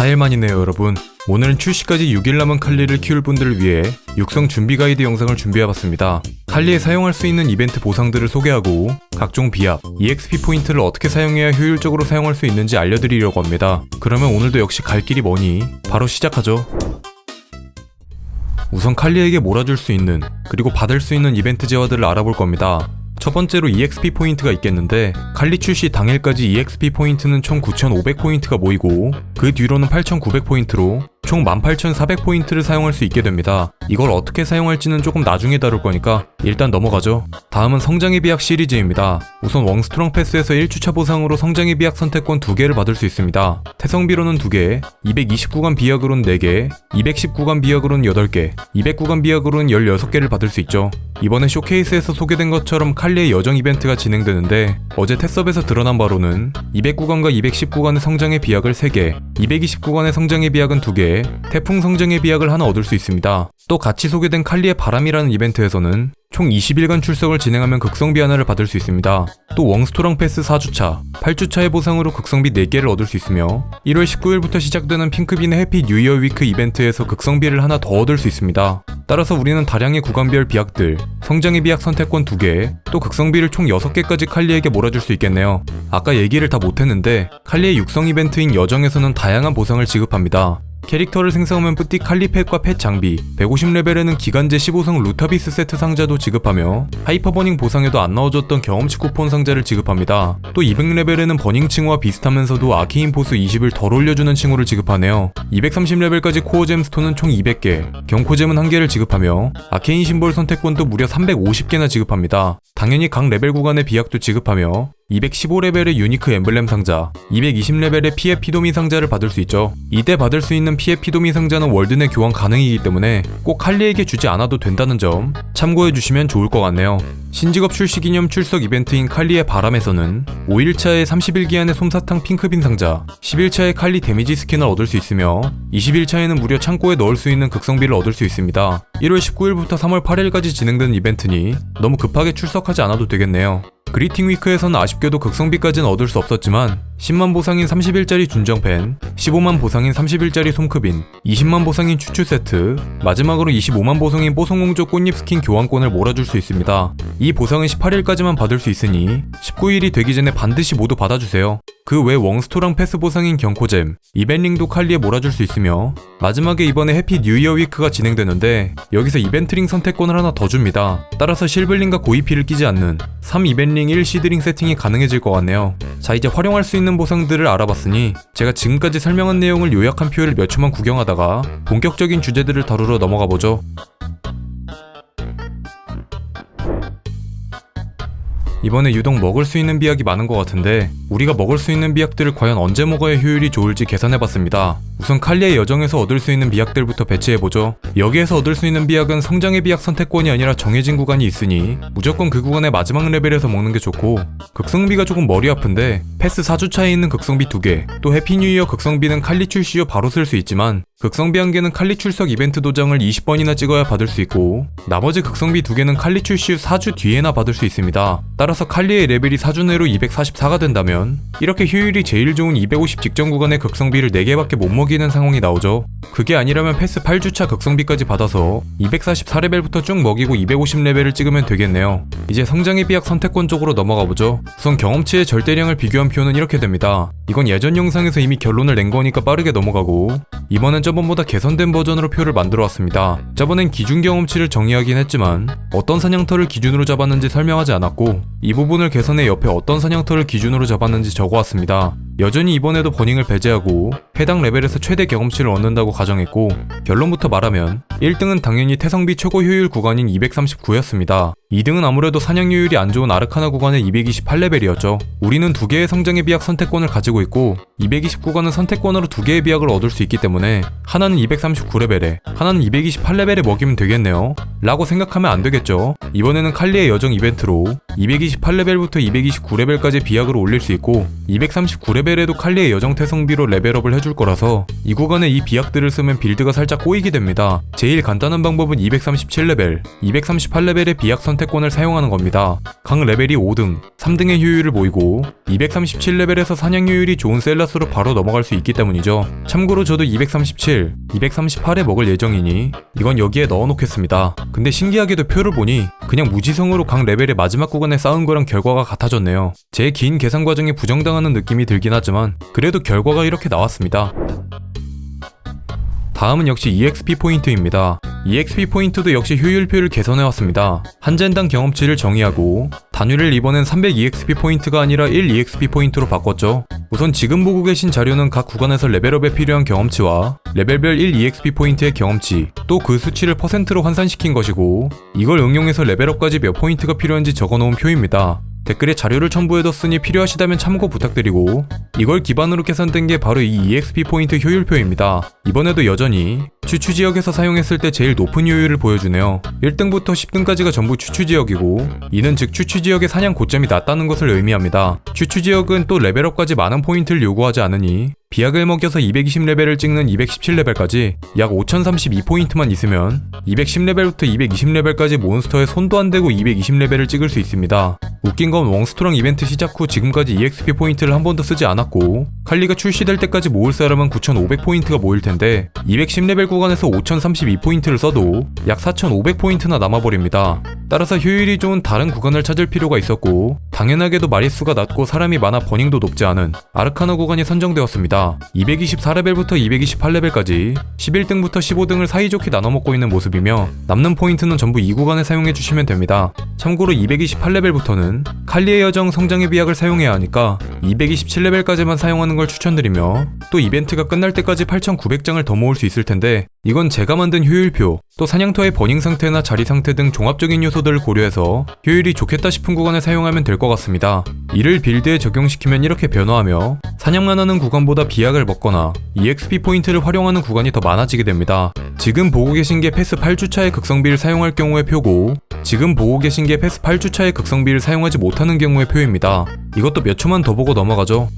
4일 만이네요 여러분. 오늘은 출시까지 6일 남은 칼리를 키울 분들을 위해 육성 준비 가이드 영상을 준비해봤습니다. 칼리에 사용할 수 있는 이벤트 보상들을 소개하고 각종 비약, EXP 포인트를 어떻게 사용해야 효율적으로 사용할 수 있는지 알려드리려고 합니다. 그러면 오늘도 역시 갈 길이 머니 바로 시작하죠. 우선 칼리에게 몰아줄 수 있는 그리고 받을 수 있는 이벤트 재화들을 알아볼 겁니다 첫 번째로 EXP 포인트가 있겠는데 칼리 출시 당일까지 EXP 포인트는 총 9,500포인트가 모이고 그 뒤로는 8,900포인트로 총 18,400포인트를 사용할 수 있게 됩니다. 이걸 어떻게 사용할지는 조금 나중에 다룰 거니까 일단 넘어가죠. 다음은 성장의 비약 시리즈입니다. 우선 웡스트롱 패스에서 1주차 보상으로 성장의 비약 선택권 2개를 받을 수 있습니다. 태성비로는 2개, 229간 비약으로는 4개, 219간 비약으로는 8개, 209간 비약으로는 16개를 받을 수 있죠. 이번에 쇼케이스에서 소개된 것처럼 칼리의 여정 이벤트가 진행되는데 어제 테스업에서 드러난 바로는 209간과 219간의 성장의 비약을 3개, 229간의 성장의 비약은 2개, 태풍 성장의 비약을 하나 얻을 수 있습니다. 또 같이 소개된 칼리의 바람이라는 이벤트에서는 총 20일간 출석을 진행하면 극성비 하나를 받을 수 있습니다. 또 웡스토랑 패스 4주차, 8주차의 보상으로 극성비 4개를 얻을 수 있으며 1월 19일부터 시작되는 핑크빈의 해피 뉴이어 위크 이벤트에서 극성비를 하나 더 얻을 수 있습니다. 따라서 우리는 다량의 구간별 비약들, 성장의 비약 선택권 2개, 또 극성비를 총 6개까지 칼리에게 몰아줄 수 있겠네요. 아까 얘기를 다 못했는데 칼리의 육성 이벤트인 여정에서는 다양한 보상을 지급합니다. 캐릭터를 생성하면 뿌띠 칼리펫과 펫 장비, 150레벨에는 기간제 15성 루타비스 세트 상자도 지급하며 하이퍼버닝 보상에도 안 넣어줬던 경험치 쿠폰 상자를 지급합니다. 또 200레벨에는 버닝 칭호와 비슷하면서도 아케인 보스 20을 덜 올려주는 칭호를 지급하네요. 230레벨까지 코어 잼스톤은 총 200개, 경코잼은 1개를 지급하며 아케인 심볼 선택권도 무려 350개나 지급합니다. 당연히 각 레벨 구간의 비약도 지급하며 215레벨의 유니크 엠블렘 상자, 220레벨의 피해 피도미 상자를 받을 수 있죠. 이때 받을 수 있는 피해 피도미 상자는 월드 내 교환 가능이기 때문에 꼭 칼리에게 주지 않아도 된다는 점 참고해 주시면 좋을 것 같네요. 신직업 출시 기념 출석 이벤트인 칼리의 바람에서는 5일차에 31기안의 솜사탕 핑크빈 상자, 11차에 칼리 데미지 스킨을 얻을 수 있으며 21차에는 무려 창고에 넣을 수 있는 극성비를 얻을 수 있습니다. 1월 19일부터 3월 8일까지 진행되는 이벤트니 너무 급하게 출석하지 않아도 되겠네요. 그리팅 위크에서는 아쉽게도 극성비까지는 얻을 수 없었지만 10만 보상인 30일짜리 준정펜, 15만 보상인 30일짜리 솜크빈, 20만 보상인 추추 세트, 마지막으로 25만 보상인 뽀송공조 꽃잎 스킨 교환권을 몰아줄 수 있습니다. 이 보상은 18일까지만 받을 수 있으니 19일이 되기 전에 반드시 모두 받아주세요. 그 외 웡스토랑 패스 보상인 경코잼, 이벤링도 칼리에 몰아줄 수 있으며 마지막에 이번에 해피 뉴이어 위크가 진행되는데 여기서 이벤트링 선택권을 하나 더 줍니다. 따라서 실블링과 고이피를 끼지 않는 3 이벤링 1 시드링 세팅이 가능해질 것 같네요. 자 이제 활용할 수 있는 보상들을 알아봤으니 제가 지금까지 설명한 내용을 요약한 표를 몇 초만 구경하다가 본격적인 주제들을 다루러 넘어가 보죠. 이번에 유독 먹을 수 있는 비약이 많은 것 같은데 우리가 먹을 수 있는 비약들을 과연 언제 먹어야 효율이 좋을지 계산해봤습니다. 우선 칼리의 여정에서 얻을 수 있는 비약들부터 배치해보죠. 여기에서 얻을 수 있는 비약은 성장의 비약 선택권이 아니라 정해진 구간이 있으니 무조건 그 구간의 마지막 레벨에서 먹는 게 좋고 극성비가 조금 머리 아픈데 패스 4주차에 있는 극성비 2개 또 해피뉴이어 극성비는 칼리 출시 후 바로 쓸 수 있지만 극성비 한 개는 칼리 출석 이벤트 도장을 20번이나 찍어야 받을 수 있고 나머지 극성비 두 개는 칼리 출시 후 4주 뒤에나 받을 수 있습니다. 따라서 칼리의 레벨이 4주 내로 244가 된다면 이렇게 효율이 제일 좋은 250 직전 구간의 극성비를 4개밖에 못 먹이는 상황이 나오죠. 그게 아니라면 패스 8주차 극성비까지 받아서 244레벨부터 쭉 먹이고 250레벨을 찍으면 되겠네요. 이제 성장의 비약 선택권 쪽으로 넘어가 보죠. 우선 경험치의 절대량을 비교한 표는 이렇게 됩니다. 이건 예전 영상에서 이미 결론을 낸 거니까 빠르게 넘어가고 이번엔 저번보다 개선된 버전으로 표를 만들어 왔습니다. 저번엔 기준 경험치를 정의하긴 했지만 어떤 사냥터를 기준으로 잡았는지 설명하지 않았고 이 부분을 개선해 옆에 어떤 사냥터를 기준으로 잡았는지 적어왔습니다. 여전히 이번에도 버닝을 배제하고 해당 레벨에서 최대 경험치를 얻는다고 가정했고 결론부터 말하면 1등은 당연히 태성비 최고 효율 구간인 239였습니다. 2등은 아무래도 사냥효율이 안 좋은 아르카나 구간의 228레벨이었죠. 우리는 두 개의 성장의 비약 선택권을 가지고 있고 229간은 선택권으로 두 개의 비약을 얻을 수 있기 때문에 하나는 239레벨에 하나는 228레벨에 먹이면 되겠네요. 라고 생각하면 안 되겠죠. 이번에는 칼리의 여정 이벤트로 228레벨부터 229레벨까지 비약을 올릴 수 있고 239레벨에도 칼리의 여정 태성비로 레벨업을 해줄 거라서 이 구간에 이 비약들을 쓰면 빌드가 살짝 꼬이게 됩니다. 제일 간단한 방법은 237레벨, 238레벨의 비약 선택 선택권을 사용하는 겁니다. 각 레벨이 5등, 3등의 효율을 보이고 237레벨에서 사냥 효율이 좋은 셀라 스로 바로 넘어갈 수 있기 때문이죠. 참고로 저도 237, 238에 먹을 예정이니 이건 여기에 넣어 놓겠습니다. 근데 신기하게도 표를 보니 그냥 무지성으로 각 레벨의 마지막 구간에 쌓은 거랑 결과가 같아졌네요. 제 긴 계산 과정에 부정당하는 느낌이 들긴 하지만 그래도 결과가 이렇게 나왔습니다. 다음은 역시 EXP 포인트입니다. EXP 포인트도 역시 효율표를 개선해왔습니다. 한 젠당 경험치를 정의하고 단위를 이번엔 300 EXP 포인트가 아니라 1 EXP 포인트로 바꿨죠. 우선 지금 보고 계신 자료는 각 구간에서 레벨업에 필요한 경험치와 레벨별 1 EXP 포인트의 경험치, 또 그 수치를 퍼센트로 환산시킨 것이고 이걸 응용해서 레벨업까지 몇 포인트가 필요한지 적어놓은 표입니다. 댓글에 자료를 첨부해뒀으니 필요하시다면 참고 부탁드리고 이걸 기반으로 계산된 게 바로 이 EXP 포인트 효율표입니다. 이번에도 여전히 추추 지역에서 사용했을 때 제일 높은 효율을 보여주네요. 1등부터 10등까지가 전부 추추 지역이고 이는 즉 추추 지역의 사냥 고점이 낮다는 것을 의미합니다. 추추 지역은 또 레벨업까지 많은 포인트를 요구하지 않으니 비약을 먹여서 220레벨을 찍는 217레벨까지 약 5032포인트만 있으면 210레벨부터 220레벨까지 몬스터에 손도 안 대고 220레벨을 찍을 수 있습니다. 웃긴 건 웡스토랑 이벤트 시작 후 지금까지 EXP 포인트를 한 번도 쓰지 않았고 칼리가 출시될 때까지 모을 사람은 9500포인트가 모일 텐데 210레벨 구간에서 5032포인트를 써도 약 4500포인트나 남아버립니다. 따라서 효율이 좋은 다른 구간을 찾을 필요가 있었고 당연하게도 마리수가 낮고 사람이 많아 버닝도 높지 않은 아르카나 구간이 선정되었습니다. 224레벨부터 228레벨까지 11등부터 15등을 사이좋게 나눠 먹고 있는 모습이며 남는 포인트는 전부 이 구간에 사용해 주시면 됩니다. 참고로 228레벨부터는 칼리의 여정 성장의 비약을 사용해야 하니까 227레벨까지만 사용하는 걸 추천드리며 또 이벤트가 끝날 때까지 8900장을 더 모을 수 있을 텐데 이건 제가 만든 효율표 또 사냥터의 버닝 상태나 자리 상태 등 종합적인 요소들을 고려해서 효율이 좋겠다 싶은 구간에 사용하면 될 것 같습니다. 이를 빌드에 적용시키면 이렇게 변화하며 사냥만 하는 구간보다 비약을 먹거나 EXP 포인트를 활용하는 구간이 더 많아지게 됩니다. 지금 보고 계신 게 패스 8주차의 극성비를 사용할 경우의 표고 지금 보고 계신 게 패스 8주차의 극성비를 사용하지 못하는 경우의 표입니다. 이것도 몇 초만 더 보고 넘어가죠.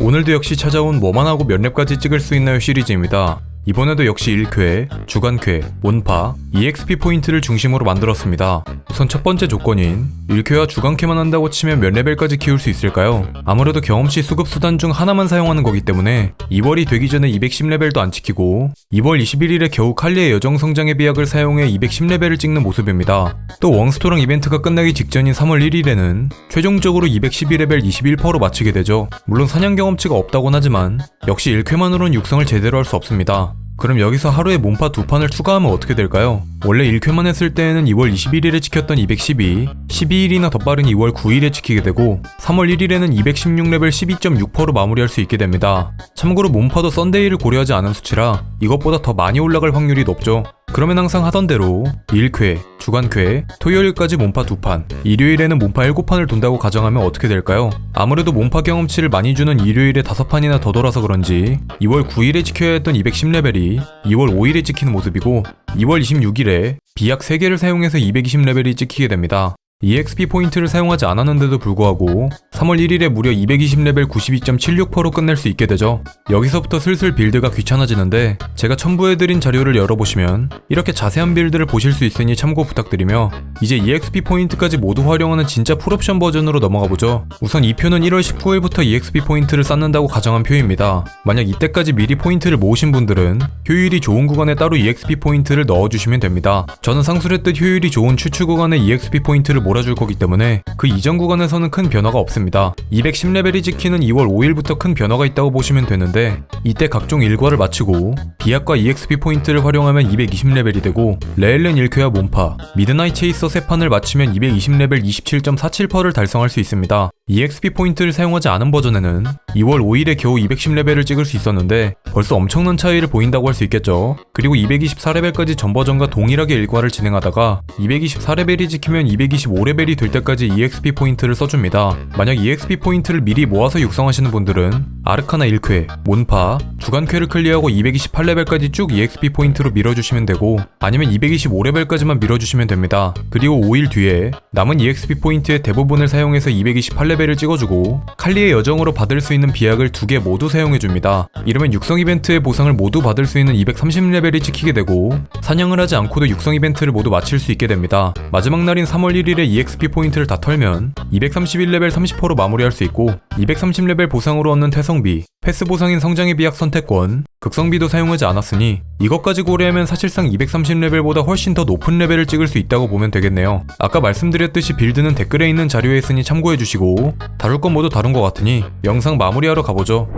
오늘도 역시 찾아온 뭐만 하고 몇 랩까지 찍을 수 있나요 시리즈입니다. 이번에도 역시 1쾌, 주간쾌, 몬파, EXP 포인트를 중심으로 만들었습니다. 우선 첫 번째 조건인 1쾌와 주간쾌만 한다고 치면 몇 레벨까지 키울 수 있을까요? 아무래도 경험치 수급 수단 중 하나만 사용하는 거기 때문에 2월이 되기 전에 210레벨도 안 지키고 2월 21일에 겨우 칼리의 여정 성장의 비약을 사용해 210레벨을 찍는 모습입니다. 또 웡스토랑 이벤트가 끝나기 직전인 3월 1일에는 최종적으로 212레벨 21%로 마치게 되죠. 물론 사냥 경험치가 없다곤 하지만 역시 1쾌만으로는 육성을 제대로 할 수 없습니다. 그럼 여기서 하루에 몸파 두 판을 추가하면 어떻게 될까요? 원래 1쾌만 했을 때에는 2월 21일에 지켰던 212, 12일이나 더 빠른 2월 9일에 지키게 되고 3월 1일에는 216레벨 12.6%로 마무리할 수 있게 됩니다. 참고로 몸파도 썬데이를 고려하지 않은 수치라 이것보다 더 많이 올라갈 확률이 높죠. 그러면 항상 하던 대로 1쾌, 주간쾌, 토요일까지 몸파 2판, 일요일에는 몸파 7판을 돈다고 가정하면 어떻게 될까요? 아무래도 몸파 경험치를 많이 주는 일요일에 5판이나 더 돌아서 그런지 2월 9일에 지켜야 했던 210레벨이 2월 5일에 찍히는 모습이고 2월 26일에 비약 3개를 사용해서 220레벨이 찍히게 됩니다. EXP 포인트를 사용하지 않았는데도 불구하고 3월 1일에 무려 220레벨 92.76%로 끝낼 수 있게 되죠. 여기서부터 슬슬 빌드가 귀찮아지는데 제가 첨부해드린 자료를 열어보시면 이렇게 자세한 빌드를 보실 수 있으니 참고 부탁드리며 이제 EXP 포인트까지 모두 활용하는 진짜 풀옵션 버전으로 넘어가보죠. 우선 이 표는 1월 19일부터 EXP 포인트를 쌓는다고 가정한 표입니다. 만약 이때까지 미리 포인트를 모으신 분들은 효율이 좋은 구간에 따로 EXP 포인트를 넣어주시면 됩니다. 저는 상술했듯 효율이 좋은 추추 구간에 EXP 포인트를 몰아줄 거기 때문에 그 이전 구간에서는 큰 변화가 없습니다. 210레벨이 지키는 2월 5일부터 큰 변화가 있다고 보시면 되는데 이때 각종 일과를 마치고 비약과 EXP 포인트를 활용하면 220레벨이 되고 레일렌 1쾌와 몬파, 미드나잇 체이서 3판을 마치면 220레벨 27.47%를 달성할 수 있습니다. EXP 포인트를 사용하지 않은 버전에는 2월 5일에 겨우 210레벨을 찍을 수 있었는데 벌써 엄청난 차이를 보인다고 할 수 있겠죠. 그리고 224레벨까지 전 버전과 동일하게 일과를 진행하다가 224레벨이 지키면 225레벨이 될 때까지 EXP 포인트를 써줍니다. 만약 EXP 포인트를 미리 모아서 육성하시는 분들은 아르카나 1쾌, 몬파, 주간쾌를 클리어하고 228레벨까지 쭉 EXP 포인트로 밀어주시면 되고 아니면 225레벨까지만 밀어주시면 됩니다. 그리고 5일 뒤에 남은 EXP 포인트의 대부분을 사용해서 228레벨 230 레벨을 찍어주고 칼리의 여정으로 받을 수 있는 비약을 두 개 모두 사용해줍니다. 이러면 육성 이벤트의 보상을 모두 받을 수 있는 230레벨이 찍히게 되고 사냥을 하지 않고도 육성 이벤트를 모두 마칠 수 있게 됩니다. 마지막 날인 3월 1일에 EXP 포인트를 다 털면 231레벨 30%로 마무리할 수 있고 230레벨 보상으로 얻는 태성비, 패스 보상인 성장의 비약 선택권, 극성비도 사용하지 않았으니 이것까지 고려하면 사실상 230레벨보다 훨씬 더 높은 레벨을 찍을 수 있다고 보면 되겠네요. 아까 말씀드렸듯이 빌드는 댓글에 있는 자료에 있으니 참고해주시고 다룰 건 모두 다룬 것 같으니 영상 마무리하러 가보죠.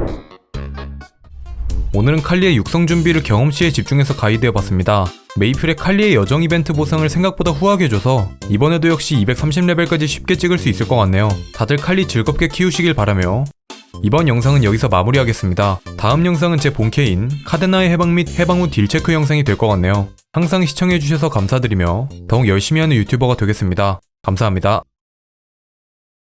오늘은 칼리의 육성 준비를 경험치에 집중해서 가이드해봤습니다. 메이플의 칼리의 여정 이벤트 보상을 생각보다 후하게 줘서 이번에도 역시 230레벨까지 쉽게 찍을 수 있을 것 같네요. 다들 칼리 즐겁게 키우시길 바라며 이번 영상은 여기서 마무리하겠습니다. 다음 영상은 제 본캐인 카데나의 해방 및 해방 후 딜 체크 영상이 될 것 같네요. 항상 시청해주셔서 감사드리며 더욱 열심히 하는 유튜버가 되겠습니다. 감사합니다.